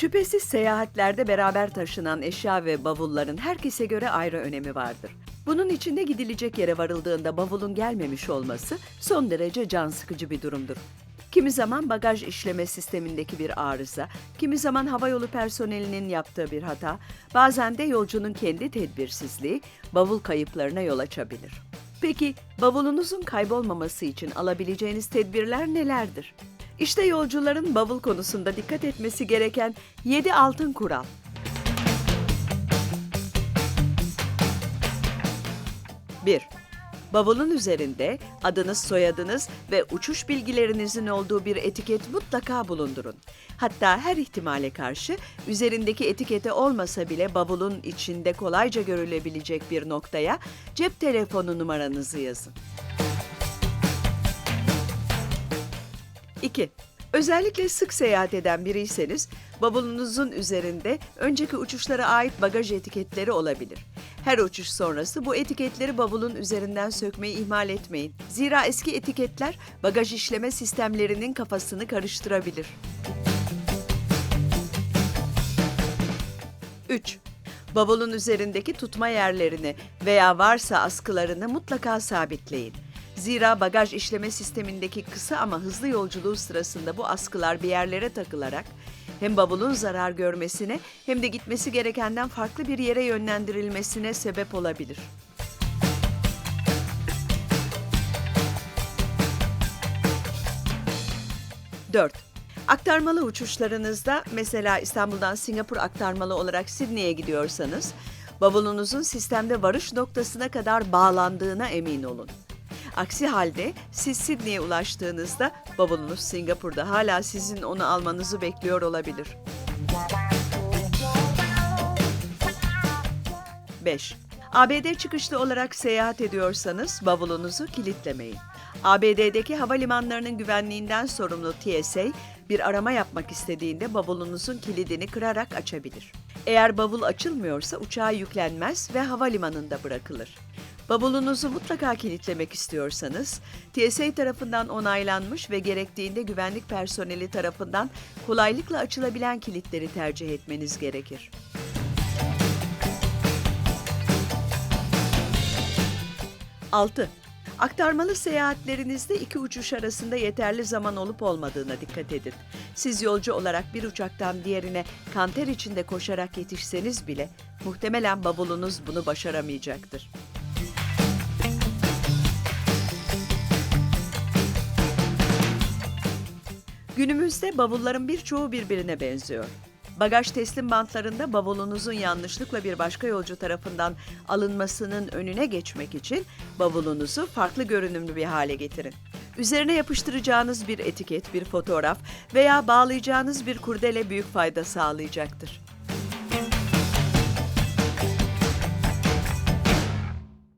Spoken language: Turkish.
Şüphesiz seyahatlerde beraber taşınan eşya ve bavulların herkese göre ayrı önemi vardır. Bunun içinde gidilecek yere varıldığında bavulun gelmemiş olması son derece can sıkıcı bir durumdur. Kimi zaman bagaj işleme sistemindeki bir arıza, kimi zaman havayolu personelinin yaptığı bir hata, bazen de yolcunun kendi tedbirsizliği bavul kayıplarına yol açabilir. Peki bavulunuzun kaybolmaması için alabileceğiniz tedbirler nelerdir? İşte yolcuların bavul konusunda dikkat etmesi gereken 7 altın kural. Bir, Bavulun üzerinde adınız, soyadınız ve uçuş bilgilerinizin olduğu bir etiket mutlaka bulundurun. Hatta her ihtimale karşı üzerindeki etikete olmasa bile bavulun içinde kolayca görülebilecek bir noktaya cep telefonu numaranızı yazın. 2. Özellikle sık seyahat eden biriyseniz bavulunuzun üzerinde önceki uçuşlara ait bagaj etiketleri olabilir. Her uçuş sonrası bu etiketleri bavulun üzerinden sökmeyi ihmal etmeyin. Zira eski etiketler bagaj işleme sistemlerinin kafasını karıştırabilir. 3. Bavulun üzerindeki tutma yerlerini veya varsa askılarını mutlaka sabitleyin. Zira bagaj işleme sistemindeki kısa ama hızlı yolculuğu sırasında bu askılar bir yerlere takılarak hem bavulun zarar görmesine hem de gitmesi gerekenden farklı bir yere yönlendirilmesine sebep olabilir. Dört. Aktarmalı uçuşlarınızda mesela İstanbul'dan Singapur aktarmalı olarak Sydney'e gidiyorsanız bavulunuzun sistemde varış noktasına kadar bağlandığına emin olun. Aksi halde siz Sydney'e ulaştığınızda bavulunuz Singapur'da hala sizin onu almanızı bekliyor olabilir. 5. ABD çıkışlı olarak seyahat ediyorsanız bavulunuzu kilitlemeyin. ABD'deki havalimanlarının güvenliğinden sorumlu TSA bir arama yapmak istediğinde bavulunuzun kilidini kırarak açabilir. Eğer bavul açılmıyorsa uçağa yüklenmez ve havalimanında bırakılır. Bavulunuzu mutlaka kilitlemek istiyorsanız, TSA tarafından onaylanmış ve gerektiğinde güvenlik personeli tarafından kolaylıkla açılabilen kilitleri tercih etmeniz gerekir. Altı. Aktarmalı seyahatlerinizde iki uçuş arasında yeterli zaman olup olmadığına dikkat edin. Siz yolcu olarak bir uçaktan diğerine kanter içinde koşarak yetişseniz bile muhtemelen bavulunuz bunu başaramayacaktır. Günümüzde bavulların birçoğu birbirine benziyor. Bagaj teslim bantlarında bavulunuzun yanlışlıkla bir başka yolcu tarafından alınmasının önüne geçmek için bavulunuzu farklı görünümlü bir hale getirin. Üzerine yapıştıracağınız bir etiket, bir fotoğraf veya bağlayacağınız bir kurdele büyük fayda sağlayacaktır.